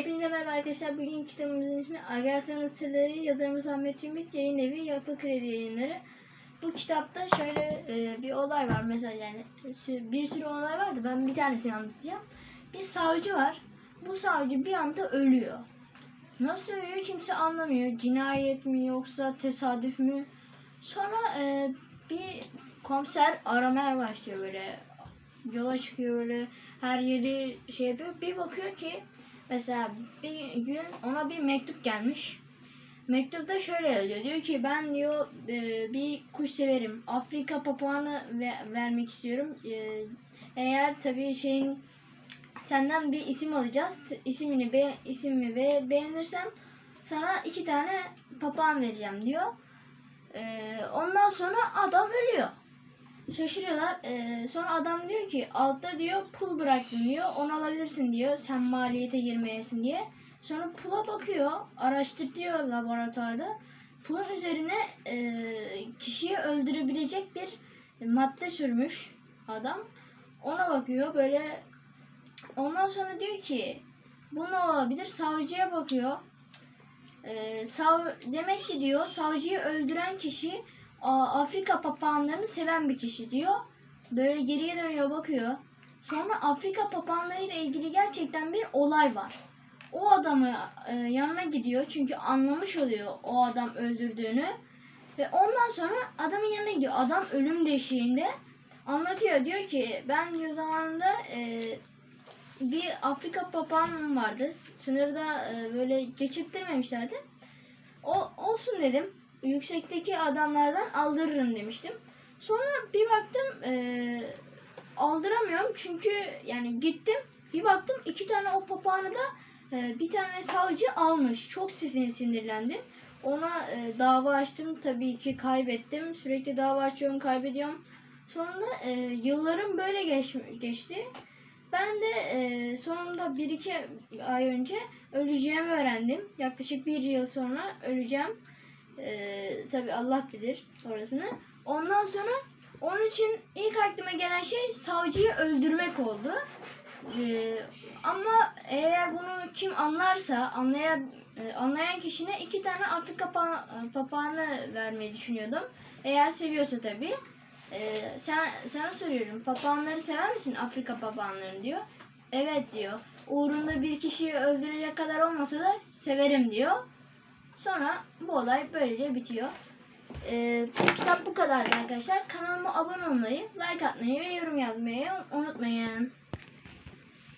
Hepinize merhaba arkadaşlar. Bugün kitabımızın ismi Agatha'nın Sırları. Yazarımız Ahmet Ümit. Yayın evi Yapı Kredi Yayınları. Bu kitapta şöyle e, bir olay var. Mesela yani bir sürü olay vardı. Ben bir tanesini anlatacağım. Bir savcı var. Bu savcı bir anda ölüyor. Nasıl ölüyor kimse anlamıyor. Cinayet mi yoksa tesadüf mü? Sonra e, bir komiser aramaya başlıyor böyle. Yola çıkıyor böyle her yeri şey yapıyor. Bir bakıyor ki mesela bir gün ona bir mektup gelmiş. Mektupta şöyle yazıyor. Diyor ki ben diyor e, bir kuş severim. Afrika papağanı ve- vermek istiyorum. E, eğer tabii şeyin senden bir isim alacağız. İsmini be ismini ve beğenirsem sana iki tane papağan vereceğim diyor. E, ondan sonra adam ölüyor. Şaşırıyorlar. Ee, sonra adam diyor ki altta diyor pul bıraktım diyor. Onu alabilirsin diyor. Sen maliyete girmeyesin diye. Sonra pula bakıyor. Araştırıyor laboratuvarda. Pulun üzerine e, kişiyi öldürebilecek bir madde sürmüş adam. Ona bakıyor böyle. Ondan sonra diyor ki bu ne olabilir? Savcıya bakıyor. Ee, sav demek ki diyor savcıyı öldüren kişi Afrika papağanlarını seven bir kişi diyor. Böyle geriye dönüyor bakıyor. Sonra Afrika papağanları ile ilgili gerçekten bir olay var. O adamı e, yanına gidiyor çünkü anlamış oluyor o adam öldürdüğünü. Ve ondan sonra adamın yanına gidiyor. Adam ölüm deşiğinde anlatıyor. Diyor ki ben diyor zamanında e, bir Afrika papağanım vardı. Sınırda e, böyle geçirttirmemişlerdi. O olsun dedim yüksekteki adamlardan aldırırım demiştim. Sonra bir baktım eee, aldıramıyorum çünkü yani gittim bir baktım iki tane o papağanı da eee, bir tane savcı almış. Çok sinir sinirlendim. Ona eee, dava açtım tabii ki kaybettim. Sürekli dava açıyorum kaybediyorum. Sonra eee, yıllarım böyle geç, geçti. Ben de eee, sonunda bir iki ay önce öleceğimi öğrendim. Yaklaşık bir yıl sonra öleceğim. Ee, tabi Allah bilir orasını. Ondan sonra onun için ilk aklıma gelen şey savcıyı öldürmek oldu. Ee, ama eğer bunu kim anlarsa anlayan e, anlayan kişine iki tane Afrika pa- papağanı vermeyi düşünüyordum. Eğer seviyorsa tabi. Ee, sen sana soruyorum. Papağanları sever misin Afrika papağanlarını diyor. Evet diyor. Uğrunda bir kişiyi öldürecek kadar olmasa da severim diyor. Sonra bu olay böylece bitiyor. Ee, kitap bu kadar arkadaşlar. Kanalıma abone olmayı, like atmayı ve yorum yazmayı unutmayın.